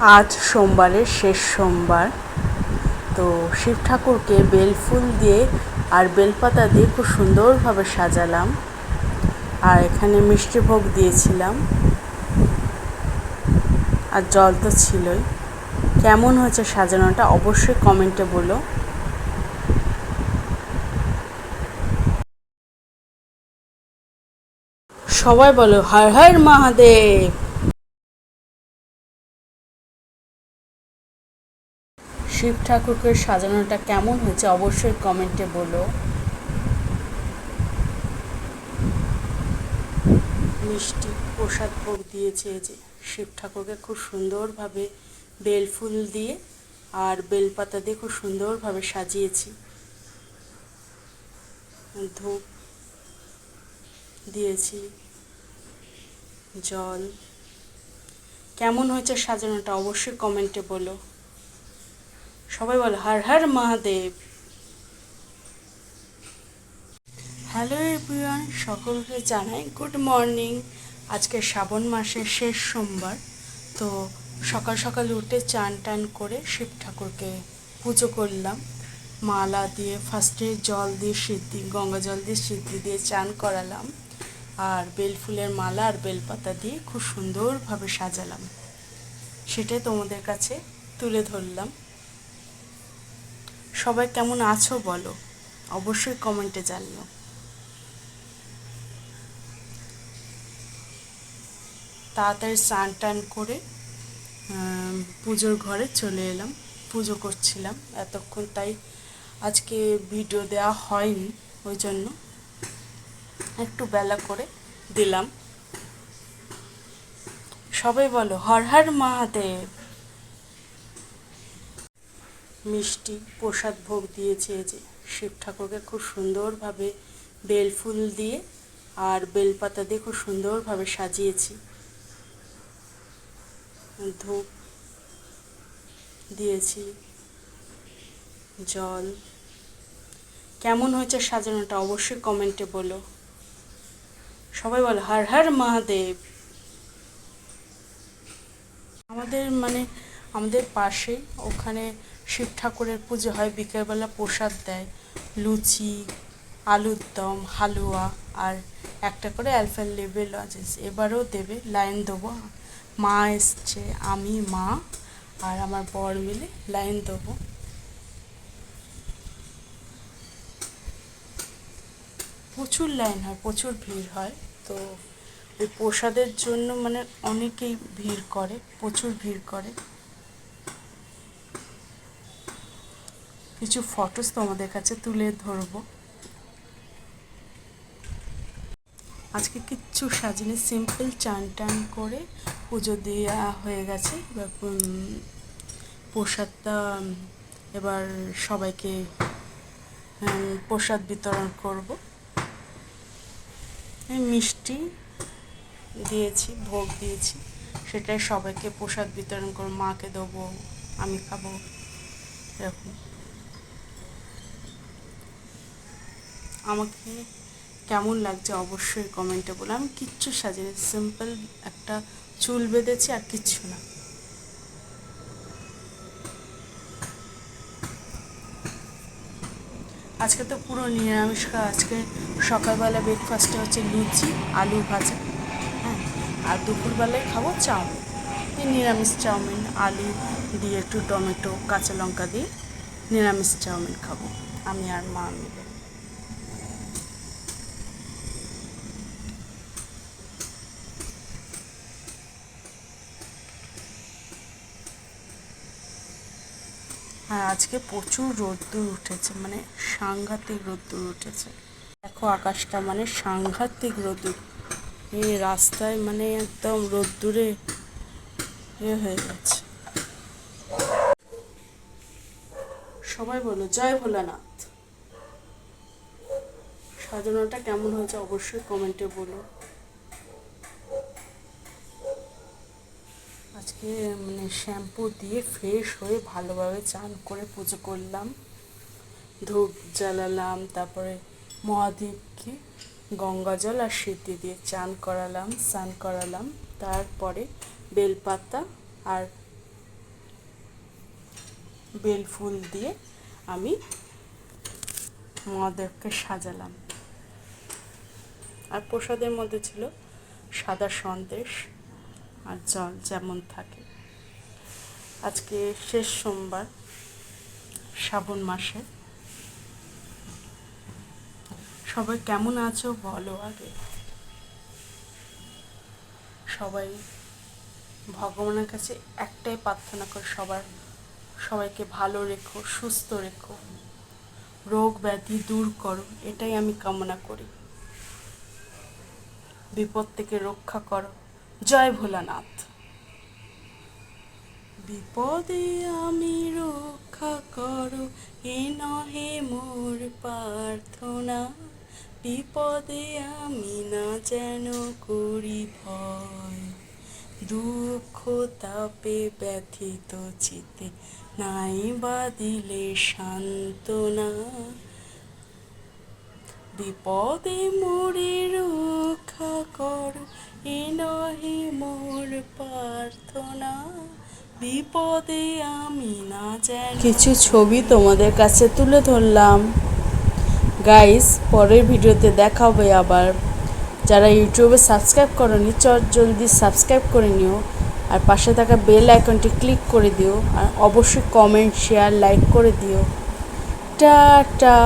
আজ সোমবারের শেষ সোমবার। তো শিব ঠাকুরকে বেলফুল দিয়ে আর বেলপাতা দিয়ে খুব সুন্দরভাবে সাজালাম। আর এখানে মিষ্টি ভোগ দিয়েছিলাম। আর জল তো ছিলই। কেমন হয়েছে সাজানোটা অবশ্যই কমেন্টে বলো। সবাই বলো, হর হর মহাদেব। শিব ঠাকুরকে সাজানোটা কেমন হয়েছে অবশ্যই কমেন্টে বলো। মিষ্টি প্রসাদ ভোগ দিয়েছে যে শিব ঠাকুরকে খুব সুন্দরভাবে বেল ফুল দিয়ে আর বেলপাতা দিয়ে খুব সুন্দরভাবে সাজিয়েছি। ধূপ দিয়েছি, জল। কেমন হয়েছে সাজানোটা অবশ্যই কমেন্টে বলো। সবাই বলো, হর হর মহাদেব। হ্যালো এভরিওয়ান সকলকে জানাই গুড মর্নিং আজকে শ্রাবণ মাসের শেষ সোমবার, তো সকাল সকাল উঠে চান টান করে শিব ঠাকুরকে পুজো করলাম। মালা দিয়ে ফার্স্টে জল দিয়ে সিদ্ধি, গঙ্গা জল দিয়ে সিদ্ধি দিয়ে চান করালাম। আর বেলফুলের মালা আর বেলপাতা দিয়ে খুব সুন্দরভাবে সাজালাম। সেটাই তোমাদের কাছে তুলে ধরলাম। সবাই কেমন আছো বলো? অবশ্যই কমেন্টে জানিও। তাড়াতাড়ি স্নান টান করে পুজোর ঘরে চলে এলাম। পুজো করছিলাম এতক্ষণ, তাই আজকে ভিডিও দেওয়া হয়নি, ওই জন্য একটু বেলা করে দিলাম। সবাই বলো, হর হর মহাদেব। মিষ্টি প্রসাদ ভোগ দিয়েছে যে শিব ঠাকুরকে খুব সুন্দরভাবে বেল ফুল দিয়ে আর বেলপাতা দিয়ে খুব সুন্দরভাবে সাজিয়েছি। ধূপ দিয়েছি, জল। কেমন হয়েছে সাজানোটা অবশ্যই কমেন্টে বলো। সবাই বলো, হর হর মহাদেব। আমাদের মানে আমাদের পাশেই, ওখানে শিব ঠাকুরের পুজো হয়, বিকেলবেলা প্রসাদ দেয়। লুচি, আলুর দম, হালুয়া আর একটা করে অ্যালফেল লেবেল আছে। এবারেও দেবে লাইন দেবো। মা এসছে, আমি, মা আর আমার বর মিলে লাইন দেবো। প্রচুর লাইন হয়, প্রচুর ভিড় হয়। তো ওই প্রসাদের জন্য মানে অনেকেই ভিড় করে, প্রচুর ভিড় করে। কিছু ফটোস তোমাদের কাছে তুলে ধরবো। আজকে কিচ্ছু সাজিনি সিম্পল চান টান করে পুজো দেওয়া হয়ে গেছে। এবার প্রসাদটা, এবার সবাইকে প্রসাদ বিতরণ করব। মিষ্টি দিয়েছি, ভোগ দিয়েছি, সেটাই সবাইকে প্রসাদ বিতরণ করব, মাকে দেবো, আমি খাব, এরকম। আমাকে কেমন লাগছে অবশ্যই কমেন্টে বলো। আমি কিচ্ছু সাজিনি সিম্পল একটা চুল বেঁধেছি আর কিচ্ছু না। আজকে তো পুরো নিরামিষ খাওয়া। আজকে সকালবেলা ব্রেকফাস্টে হচ্ছে লুচি আলু ভাজা হ্যাঁ আর দুপুরবেলায় খাব চাউমিন। এই নিরামিষ চাউমিন, আলু দিয়ে একটু টমেটো, কাঁচা লঙ্কা দিয়ে নিরামিষ চাউমিন খাব, আমি আর মা মিলে। আর আজকে প্রচুর রোদ্দুর উঠেছে মানে সাংঘাতিক রোদ্দুর উঠেছে। দেখো আকাশটা মানে সাংঘাতিক রোদ্দুর। এই রাস্তায় মানে একদম রোদ্দুরে এ হয়ে গেছে। সবাই বলো, জয় ভোলানাথ। সাজানোটা কেমন হয়েছে অবশ্যই কমেন্টে বলো। আজকে মানে শ্যাম্পু দিয়ে ফ্রেশ হয়ে ভালোভাবে চান করে পুজো করলাম। ধূপ জ্বালালাম, তারপরে মহাদেবকে গঙ্গা জল আর সিদ্ধি দিয়ে চান করালাম, স্নান করালাম। তারপরে বেলপাতা আর বেল ফুল দিয়ে আমি মহাদেবকে সাজালাম। আর প্রসাদের মধ্যে ছিল সাদা সন্দেশ। আর জল যেমন থাকে। আজকে শেষ সোমবার, শ্রাবণ মাসে। সবাই কেমন আছো বলো আগে। সবাই ভগবানের কাছে একটাই প্রার্থনা করে সবার, সবাইকে ভালো রেখো, সুস্থ রেখো। রোগ ব্যাধি দূর করো, এটাই আমি কামনা করি। বিপদ থেকে রক্ষা করো। জয় ভোলানাথ। বিপদে আমি রক্ষা করো, এ নহে মোর প্রার্থনা। বিপদে আমি না যেন করি ভয়। দুঃখ তাপে ব্যথিত চিতে নাই বা দিলে সান্ত্বনা। বিপদে মোরে রক্ষা কর, এ নহে মোর প্রার্থনা। বিপদে আমি না যেন কিছু ছবি তোমাদের কাছে তুলে ধরলাম। গাইস পরের ভিডিওতে দেখা হবে আবার। যারা ইউটিউবে সাবস্ক্রাইব করনি, চট জলদি সাবস্ক্রাইব করে নিও। আর পাশে থাকা বেল আইকনটি ক্লিক করে দিও। আর অবশ্যই কমেন্ট শেয়ার লাইক করে দিও। টাটা!